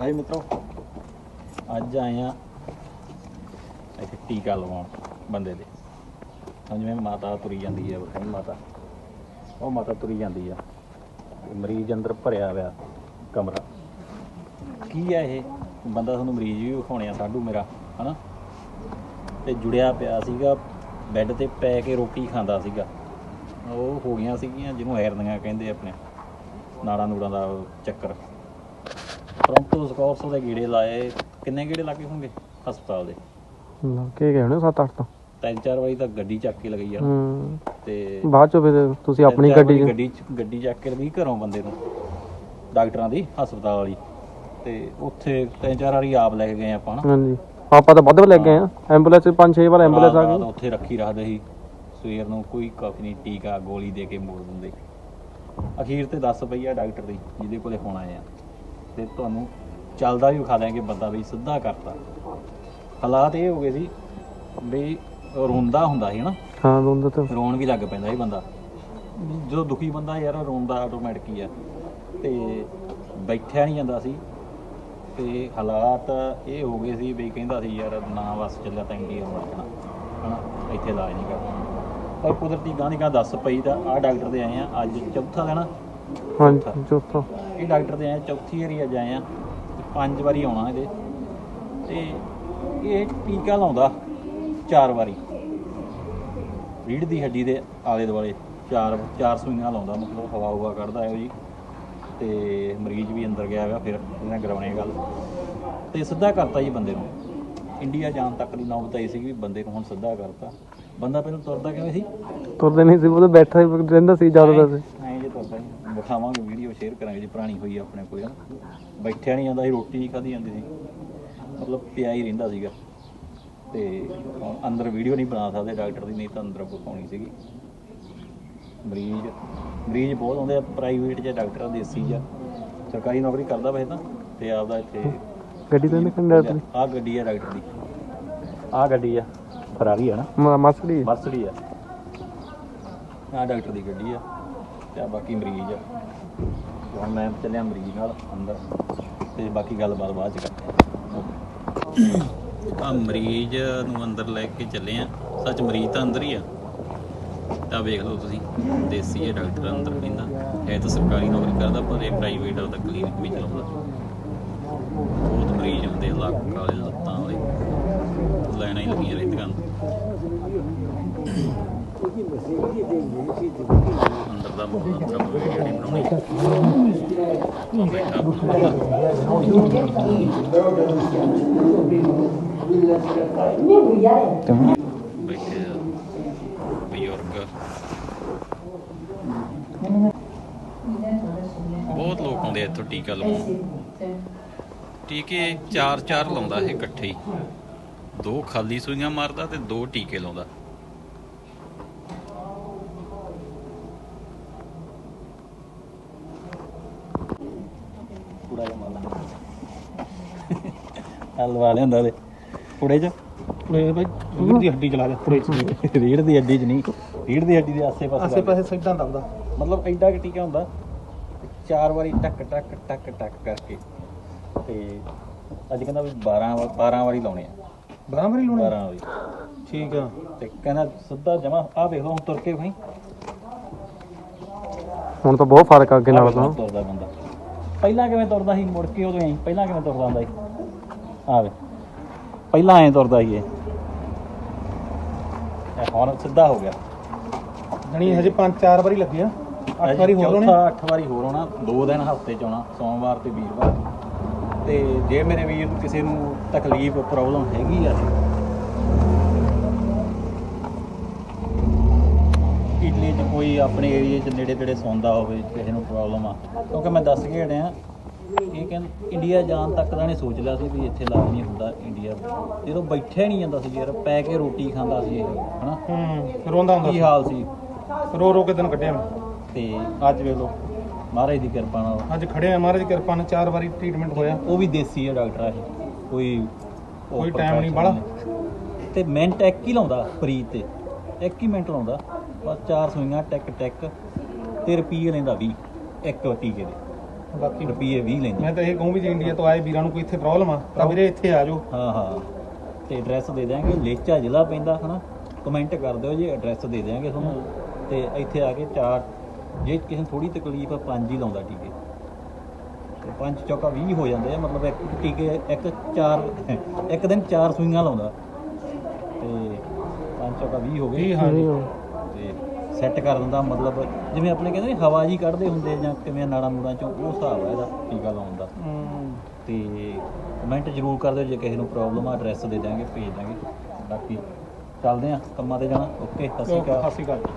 ਭਾਈ ਮਿੱਤਰੋ। ਅੱਜ ਆਏ ਆ ਇੱਥੇ ਟੀਕਾ ਲਵਾਉਣ ਬੰਦੇ ਦੇ। ਹੁਣ ਜਿਵੇਂ ਮਾਤਾ ਤੁਰੀ ਜਾਂਦੀ ਹੈ ਵਖਣ ਮਾਤਾ। ਉਹ ਮਾਤਾ ਤੁਰੀ ਜਾਂਦੀ ਆ। ਮਰੀਜ਼ ਅੰਦਰ ਭਰਿਆ ਹੋਇਆ ਕਮਰਾ। ਕੀ ਆ ਇਹ? ਬੰਦਾ ਤੁਹਾਨੂੰ ਮਰੀਜ਼ ਵੀ ਵਿਖਾਉਣੇ ਆ, ਸਾਡੂ ਮੇਰਾ, ਹਨਾ? ਤੇ ਜੁੜਿਆ ਪਿਆ ਸੀਗਾ, ਬੈੱਡ ਤੇ ਪੈ ਕੇ ਰੋਟੀ ਖਾਂਦਾ ਸੀਗਾ। ਉਹ ਹੋ ਗਈਆਂ ਸੀਗੀਆਂ, ਜਿਹਨੂੰ ਹੈਰਨੀਆਂ ਕਹਿੰਦੇ ਆਪਣੇ। ਨਾੜਾਂ ਨੂੜਾਂ ਦਾ ਚੱਕਰ। ਪ੍ਰੰਤੂ ਸਕੋਰਸ ਦੇ ਗੀੜੇ ਲਾਏ ਕਿੰਨੇ ਗੀੜੇ ਲੱਗੇ ਹੋਣਗੇ ਹਸਪਤਾਲ ਦੇ? ਕੀ ਗਏ ਹੋਣੇ 7-8 ਤਾਂ। ਤਿੰਨ ਚਾਰ ਵਾਰੀ ਤਾਂ ਗੱਡੀ ਚੱਕ ਕੇ ਲਗਈ ਆ। ਹੂੰ। ਤੇ ਬਾਅਦ ਚੋਂ ਫਿਰ ਤੁਸੀਂ ਆਪਣੀ ਗੱਡੀ ਗੱਡੀ ਚ- ਗੱਡੀ ਚੱਕ ਕੇ ਲਗਈ ਘਰੋਂ ਬੰਦੇ ਨੂੰ ਡਾਕਟਰਾਂ ਦੀ ਹਸਪਤਾਲ ਵਾਲੀ। ਤੇ ਉੱਥੇ ਤਿੰਨ ਚਾਰ ਵਾਰੀ ਆਪ ਲੈ ਕੇ ਗਏ ਆਪਾਂ ਨਾ। ਹਾਂਜੀ। ਆਪਾਂ ਤਾਂ ਵੱਧ ਲੈ ਗਏ ਆ। ਐਂਬੂਲੈਂਸ 5-6 ਵਾਰ ਐਂਬੂਲੈਂਸ ਆ ਗਈ। ਉੱਥੇ ਰੱਖੀ ਰੱਖਦੇ ਸੀ। ਸਵੇਰ ਨੂੰ ਕੋਈ ਕਾਫੀ ਨਹੀਂ ਟੀਕਾ ਗੋਲੀ ਦੇ ਕੇ ਮੋੜ ਦਿੰਦੇ। ਅਖੀਰ ਤੇ 10 ਪਈ ਆ ਡਾਕਟਰ ਦੀ ਜਿਹਦੇ ਕੋਲੇ ਹੁਣ ਆ। ਤੇ ਤੁਹਾਨੂੰ ਚੱਲਦਾ ਵੀ ਵਿਖਾ ਦਿਆਂਗੇ ਬੰਦਾ ਵੀ ਸਿੱਧਾ ਕਰਤਾ। ਹਾਲਾਤ ਇਹ ਹੋ ਗਏ ਸੀ ਵੀ ਰੋਂਦਾ ਹੁੰਦਾ ਸੀ ਹਨਾ ਹਾਂ ਦੋਨੋਂ ਤਾਂ। ਰੋਣ ਵੀ ਲੱਗ ਪੈਂਦਾ ਸੀ ਬੰਦਾ। ਜਦੋਂ ਦੁਖੀ ਬੰਦਾ ਯਾਰ ਰੋਂਦਾ ਆਟੋਮੈਟਿਕ ਹੀ ਆ। ਤੇ ਬੈਠਿਆ ਨਹੀਂ ਜਾਂਦਾ ਸੀ। ਤੇ ਹਾਲਾਤ ਇਹ ਹੋ ਗਏ ਸੀ ਵੀ ਕਹਿੰਦਾ ਸੀ ਯਾਰ ਨਾ ਬਸ ਚੱਲਿਆ ਤਾਂ ਇੰਡੀਆ ਨੂੰ ਰੱਖਣਾ। ਹਨਾ ਇੱਥੇ ਇਲਾਜ ਨਹੀਂ ਕਰਨਾ। ਪਰ ਕੁਦਰਤੀ ਗਾਂ ਦੀ ਗਾਂ ਦੱਸ ਪਈ ਤਾਂ ਆਹ ਡਾਕਟਰ ਦੇ ਆਏ ਆ ਅੱਜ ਚੌਥਾ ਦਿਨ ਆ। ਹਾਂਜੀ ਚੌਥਾ। ਇਹ ਡਾਕਟਰ ਦੇ ਆਏ ਚੌਥੀ ਵਾਰੀ ਅੱਜ ਆਏ ਆ। ਤੇ ਪੰਜ ਵਾਰੀ ਆਉਣਾ ਇਹਦੇ। ਤੇ ਇਹ ਟੀਕਾ ਲਾਉਂਦਾ ਚਾਰ ਵਾਰੀ। ਰੀੜ ਦੀ ਹੱਡੀ ਦੇ ਆਲੇ ਦੁਆਲੇ ਚਾਰ ਚਾਰ ਸੂਈਆਂ ਲਾਉਂਦਾ ਮਤਲਬ ਹਵਾ ਹੁਵਾ ਕੱਢਦਾ ਹੈ ਜੀ ਤੇ ਮਰੀਜ਼ ਵੀ ਅੰਦਰ ਗਿਆ ਹੋਇਆ ਫਿਰ ਇਹਨਾਂ ਕਰਾਉਣੇ ਗੱਲ। ਤੇ ਸਿੱਧਾ ਕਰਤਾ ਜੀ ਬੰਦੇ ਨੂੰ। ਇੰਡੀਆ ਜਾਣ ਤੱਕ ਦੀ ਨੌਬਤ ਆਈ ਸੀ ਵੀ ਬੰਦੇ ਨੂੰ ਹੁਣ ਸਿੱਧਾ ਕਰਤਾ। ਬੰਦਾ ਪਹਿਲਾਂ ਤੁਰਦਾ ਕਿਵੇਂ ਸੀ? ਤੁਰਦੇ ਨਹੀਂ ਸੀ ਉਹ ਤਾਂ ਬੈਠਾ ਹੀ ਰਹਿੰਦਾ ਸੀ ਜ਼ਿਆਦਾ ਸੀ ਵਿਖਾਵਾਂਗੇ ਵੀਡੀਓ ਸ਼ੇਅਰ ਕਰਾਂਗੇ ਜੀ ਪੁਰਾਣੀ ਹੋਈ ਆ ਆਪਣੇ ਕੋਲ। ਬੈਠਿਆ ਨਹੀਂ ਜਾਂਦਾ ਸੀ ਰੋਟੀ ਨਹੀਂ ਖਾਧੀ ਜਾਂਦੀ ਸੀ। ਮਤਲਬ ਪਿਆ ਹੀ ਰਹਿੰਦਾ ਸੀਗਾ। ਤੇ ਅੰਦਰ ਵੀਡੀਓ ਨਹੀਂ ਬਣਾ ਸਕਦੇ ਡਾਕਟਰ ਦੀ ਨਹੀਂ ਤਾਂ ਅੰਦਰ ਵਿਖਾਉਣੀ ਸੀਗੀ। ਮਰੀਜ਼ ਮਰੀਜ਼ ਬਹੁਤ ਆਉਂਦੇ ਆ ਪ੍ਰਾਈਵੇਟ ਜਾਂ ਡਾਕਟਰ ਦੇਸੀ ਜਾਂ ਸਰਕਾਰੀ ਨੌਕਰੀ ਕਰਦਾ ਵੈਸੇ ਤਾਂ ਤੇ ਆਪਦਾ ਇੱਥੇ ਗੱਡੀ ਤਾਂ ਨਹੀਂ ਡਾਕਟਰ ਦੀ? ਆਹ ਗੱਡੀ ਆ ਡਾਕਟਰ ਦੀ। ਆਹ ਗੱਡੀ ਆ ਫਰਾਰੀ ਆ ਨਾ। ਮ- ਮਸੜੀ ਮਰਸਡੀ ਆ। ਆ ਡਾਕਟਰ ਦੀ ਗੱਡੀ ਆ। ਤੇ ਆ ਬਾਕੀ ਮਰੀਜ਼। ਆ ਤੇ ਹੁਣ ਮੈਂ ਚੱਲਿਆ ਮਰੀਜ਼ ਨਾਲ ਅੰਦਰ ਤੇ ਬਾਕੀ ਗੱਲਬਾਤ ਬਾਅਦ ਚ ਕਰਦੇ ਆ। ਮਰੀਜ਼ ਨੂੰ ਅੰਦਰ ਲੈ ਕੇ ਚੱਲੇ ਆ। ਸੱਚ ਮਰੀਜ਼ ਤਾਂ ਅੰਦਰ ਹੀ ਆ। ਤਾਂ ਵੇਖ ਲਓ ਤੁਸੀਂ ਦੇਸੀ ਹੈ ਡਾਕਟਰ ਅੰਦਰ ਪੈਂਦਾ ਹੈ ਤਾਂ ਸਰਕਾਰੀ ਨੌਕਰੀ ਕਰਦਾ ਪਰ ਇਹ ਪ੍ਰਾਈਵੇਟ ਆ ਕਲੀਨਿਕ ਵੀ ਚਲਾਉਂਦਾ ਬਹੁਤ ਮਰੀਜ਼ ਆਉਂਦੇ ਆ, ਲੱਕ ਵਾਲੇ ਲੱਤਾਂ ਵਾਲੇ। ਲਾਈਨਾਂ ਹੀ ਲੱਗੀਆਂ ਰਹਿੰਦੀਆਂ। ਅੰਦਰ ਦਾ ਮਾਹੌਲ ਕੰਮ ਵੀਡੀਓ ਨਹੀਂ ਬਣਾਉਣੀ ਬੈਠੇ ਬਜ਼ੁਰਗ ਬਹੁਤ ਲੋਕ ਆਉਂਦੇ ਇੱਥੋਂ ਟੀਕਾ ਲਵਾਉਣ। ਟੀਕੇ ਚਾਰ ਚਾਰ ਲਾਉਂਦਾ ਇਹ ਇਕੱਠੇ ਹੀ। ਦੋ ਖਾਲੀ ਸੂਈਆਂ ਮਾਰਦਾ ਤੇ ਦੋ ਟੀਕੇ ਲਾਉਂਦਾ ਪੂਰਾ ਜਿਹਾ ਮਾਰਦਾ ਹਲਵਾ ਲਿਆਂਦਾ ਦੇ ਪੁੜੇ ਚ? ਇਹ ਬਾਈ ਰੀੜ ਦੀ ਹੱਡੀ ਚਲਾ ਦੇ ਪੂਰੇ ਰੀੜ ਦੀ ਹੱਡੀ ਚ ਨਹੀਂ ਰੀੜ ਦੀ ਹੱਡੀ ਦੇ ਆਸੇ ਪਾਸੇ ਆਸੇ ਪਾਸੇ ਸਿੱਧਾ ਦਬਦਾ ਮਤਲਬ ਐਡਾ ਕਿ ਟੀਕਾ ਹੁੰਦਾ ਚਾਰ ਵਾਰੀ ਟਕ ਟਕ ਟਕ ਟਕ ਕਰਕੇ। ਤੇ ਅੱਜ ਕਹਿੰਦਾ ਵੀ 12 ਵਾ- 12 ਵਾਰੀ ਲਾਉਣੇ ਆ। ਬਾਰਾਂ ਵਾਰੀ ਲਾਉਣੀ 12 ਵਾਰੀ। ਠੀਕ ਆ। ਤੇ ਕਹਿੰਦਾ ਸਿੱਧਾ ਜਮਾ ਆ ਵੇਖ ਲਓ ਹੁਣ ਤੁਰ ਕੇ ਭਾਈ ਹੁਣ ਤਾਂ ਬਹੁਤ ਫ਼ਰਕ ਆ ਅੱਗੇ ਨਾਲ ਤਾਂ। ਤੁਰਦਾ ਬੰਦਾ। ਪਹਿਲਾਂ ਕਿਵੇਂ ਤੁਰਦਾ ਸੀ ਮੁੜ ਕੇ ਉਦੋਂ ਐਂ ਪਹਿਲਾਂ ਕਿਵੇਂ ਤੁਰਦਾ ਹੁੰਦਾ ਸੀ? ਆ ਵੇ। ਪਹਿਲਾਂ ਐਂ ਤੁਰਦਾ ਸੀ ਇਹ ਇਹ ਹੁਣ ਸਿੱਧਾ ਹੋ ਗਿਆ। ਜਣੀ ਹਜੇ ਪੰਜ ਚਾਰ ਵਾਰੀ ਲੱਗੇ ਆ। ਅੱਠ ਵਾਰੀ ਹੋਰ ਚੌਥਾ, ਅੱਠ ਵਾਰੀ ਹੋਰ ਹੋਣਾ। ਦੋ ਦਿਨ ਹਫ਼ਤੇ ਚ ਆਉਣਾ ਸੋਮਵਾਰ ਤੇ ਵੀਰਵਾਰ। ਤੇ ਜੇ ਮੇਰੇ ਵੀਰ ਨੂੰ ਕਿਸੇ ਨੂੰ ਤਕਲੀਫ ਪ੍ਰੋਬਲਮ ਹੈਗੀ ਆ। ਇਟਲੀ ਚ ਕੋਈ ਆਪਣੇ ਏਰੀਏ ਚ ਨੇੜੇ ਤੇੜੇ ਸੌਂਦਾ ਹੋਵੇ ਕਿਸੇ ਨੂੰ ਪ੍ਰੋਬਲਮ ਆ। ਕਿਉਂਕਿ ਮੈਂ ਦੱਸ ਕੇ ਹਟਿਆ ਇਹ ਕਹਿੰਦੇ ਇੰਡੀਆ ਜਾਣ ਤੱਕ ਦਾ ਨੇ ਸੋਚ ਲਿਆ ਸੀ ਵੀ ਇੱਥੇ ਇਲਾਜ ਨਹੀਂ ਹੁੰਦਾ ਇੰਡੀਆ ਜਦੋਂ ਬੈਠਿਆ ਨਹੀਂ ਜਾਂਦਾ ਸੀ ਯਾਰ ਪੈ ਕੇ ਰੋਟੀ ਖਾਂਦਾ ਸੀ ਇਹ ਹਨਾ? ਹੂੰ ਰੋਂਦਾ ਕੀ ਹੁੰਦਾ ਹਾਲ ਸੀ। ਰੋ ਰੋ ਕੇ ਦਿਨ ਕੱਢਿਆ ਮੈਂ ਤੇ ਅੱਜ ਵੇਖ ਲਓ। ਮਹਾਰਾਜ ਦੀ ਕਿਰਪਾ ਨਾਲ। ਅੱਜ ਖੜੇ ਆ ਮਹਾਰਾਜ ਦੀ ਕਿਰਪਾ ਨਾਲ ਚਾਰ ਵਾਰੀ ਟ੍ਰੀਟਮੈਂਟ ਹੋਇਆ। ਉਹ ਵੀ ਦੇਸੀ ਹੈ ਡਾਕਟਰ ਆ ਇਹ। ਕੋਈ ਕੋਈ time ਨਹੀਂ ਬਾਹਲਾ। ਨਹੀਂ। ਤੇ ਮਿੰਟ ਇੱਕ ਹੀ ਲਾਉਂਦਾ ਫਰੀ ਤੇ। ਇੱਕ ਹੀ ਮਿੰਟ ਲਾਉਂਦਾ। ਬਸ ਚਾਰ ਸੂਈਆਂ ਟੈਕ ਟੈਕ ਤੇ ਰੁਪਈਏ ਲੈਂਦਾ 20 ਇੱਕ ਟੀਕੇ ਦੇ। ਬਾਕੀ ਰੁਪਏ 20 ਲੈਂਦੇ ਮੈਂ ਤਾਂ ਇਹ ਕਹੂੰ ਵੀ ਜੇ ਇੰਡੀਆ ਤੋਂ ਆਏ ਵੀਰਾਂ ਨੂੰ ਕੋਈ ਇੱਥੇ ਪ੍ਰੋਬਲਮ ਆ ਤਾਂ ਵੀਰੇ ਇੱਥੇ ਆ ਜਾਓ। ਹਾਂ ਹਾਂ। ਤੇ ਐਡਰੈਸ ਦੇ ਦਿਆਂਗੇ ਲੇਚਾ ਜ਼ਿਲ੍ਹਾ ਪੈਂਦਾ ਹਨਾ? ਕਮੈਂਟ ਕਰ ਦਿਓ ਜੀ ਐਡਰੈਸ ਦੇ ਦਿਆਂਗੇ ਤੁਹਾਨੂੰ। ਤੇ ਇੱਥੇ ਆ ਕੇ ਚਾਰ ਜੇ ਕਿਸੇ ਨੂੰ ਥੋੜੀ ਤਕਲੀਫ ਆ ਪੰਜ ਹੀ ਲਾਉਂਦਾ ਟੀਕੇ। ਤੇ ਪੰਜ ਚੌਕਾ 20 ਹੋ ਜਾਂਦੇ ਆ ਮਤਲਬ ਇੱਕ ਟੀਕੇ ਇੱਕ ਚਾਰ ਇੱਕ ਦਿਨ ਚਾਰ ਸੂਈਆਂ ਲਾਉਂਦਾ। ਤੇ ਪੰਜ ਚੌਕਾ 20 ਹੋ ਗਏ। ਜੀ ਹਾਂ ਜੀ ਤੇ ਸੈੱਟ ਕਰ ਦਿੰਦਾ ਮਤਲਬ ਜਿਵੇਂ ਆਪਣੇ ਕਹਿੰਦੇ ਨੇ ਹਵਾ ਜੀ ਕੱਢਦੇ ਹੁੰਦੇ ਜਾਂ ਕਿਵੇਂ ਨਾੜਾਂ ਨੂੜਾਂ ਚੋਂ ਉਹ ਹਿਸਾਬ ਆ ਇਹਦਾ ਟੀਕਾ ਲਾਉਣ ਦਾ। ਤੇ ਕਮੈਂਟ ਜ਼ਰੂਰ ਕਰ ਦਿਓ ਜੇ ਕਿਸੇ ਨੂੰ ਪ੍ਰੋਬਲਮ ਆ ਐਡਰੈਸ ਦੇ ਦਾਂਗੇ ਭੇਜ ਦਾਂਗੇ ਬਾਕੀ ਚੱਲਦੇ ਆ ਕੰਮਾਂ ਤੇ ਜਾਣਾ। ਓਕੇ ਸਤਿ ਸ਼੍ਰੀ ਅਕਾਲ। ਸਤਿ ਸ਼੍ਰੀ ਅਕਾਲ।